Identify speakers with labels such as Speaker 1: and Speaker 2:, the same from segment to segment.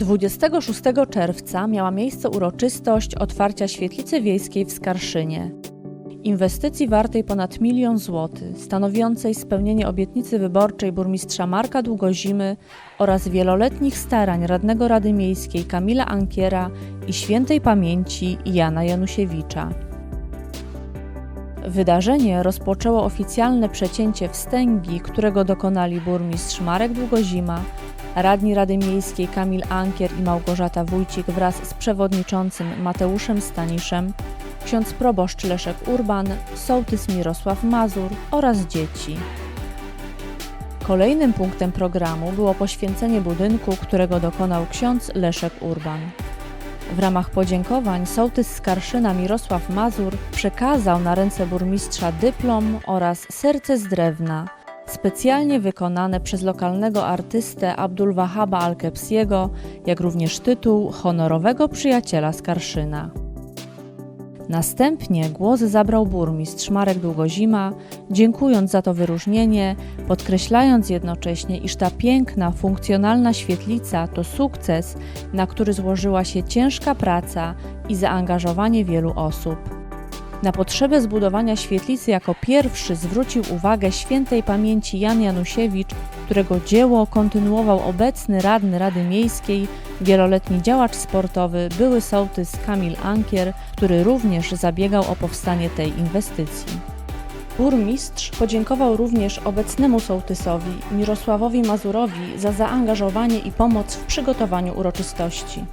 Speaker 1: 26 czerwca miała miejsce uroczystość otwarcia świetlicy wiejskiej w Skarszynie. Inwestycji wartej ponad milion złotych, stanowiącej spełnienie obietnicy wyborczej burmistrza Marka Długozimy oraz wieloletnich starań radnego Rady Miejskiej Kamila Ankiera i świętej pamięci Jana Janusiewicza. Wydarzenie rozpoczęło oficjalne przecięcie wstęgi, którego dokonali burmistrz Marek Długozima, radni Rady Miejskiej Kamil Ankier i Małgorzata Wójcik wraz z przewodniczącym Mateuszem Staniszem, ksiądz proboszcz Leszek Urban, sołtys Mirosław Mazur oraz dzieci. Kolejnym punktem programu było poświęcenie budynku, którego dokonał ksiądz Leszek Urban. W ramach podziękowań sołtys z Karszyna Mirosław Mazur przekazał na ręce burmistrza dyplom oraz serce z drewna, specjalnie wykonane przez lokalnego artystę Abdul Wahaba Al-Kepsiego, jak również tytuł honorowego przyjaciela z Karszyna. Następnie głos zabrał burmistrz Marek Długozima, dziękując za to wyróżnienie, podkreślając jednocześnie, iż ta piękna, funkcjonalna świetlica to sukces, na który złożyła się ciężka praca i zaangażowanie wielu osób. Na potrzebę zbudowania świetlicy jako pierwszy zwrócił uwagę świętej pamięci Jan Janusiewicz, którego dzieło kontynuował obecny radny Rady Miejskiej, wieloletni działacz sportowy, były sołtys Kamil Ankier, który również zabiegał o powstanie tej inwestycji. Burmistrz podziękował również obecnemu sołtysowi Mirosławowi Mazurowi za zaangażowanie i pomoc w przygotowaniu uroczystości.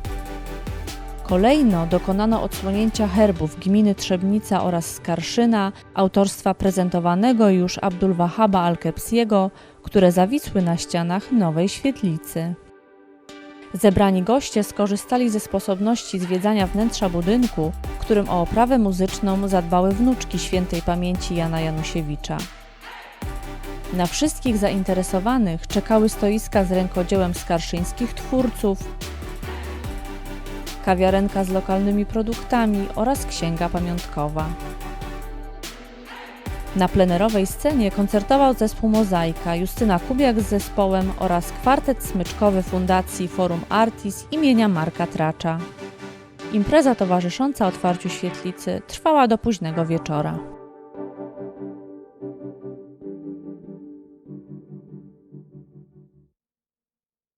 Speaker 1: Kolejno dokonano odsłonięcia herbów gminy Trzebnica oraz Skarszyna autorstwa prezentowanego już Abdul Wahaba Al-Kepsiego, które zawisły na ścianach nowej świetlicy. Zebrani goście skorzystali ze sposobności zwiedzania wnętrza budynku, w którym o oprawę muzyczną zadbały wnuczki świętej pamięci Jana Janusiewicza. Na wszystkich zainteresowanych czekały stoiska z rękodziełem skarszyńskich twórców, kawiarenka z lokalnymi produktami oraz księga pamiątkowa. Na plenerowej scenie koncertował zespół Mozaika, Justyna Kubiak z zespołem oraz kwartet smyczkowy Fundacji Forum Artis imienia Marka Tracza. Impreza towarzysząca otwarciu świetlicy trwała do późnego wieczora.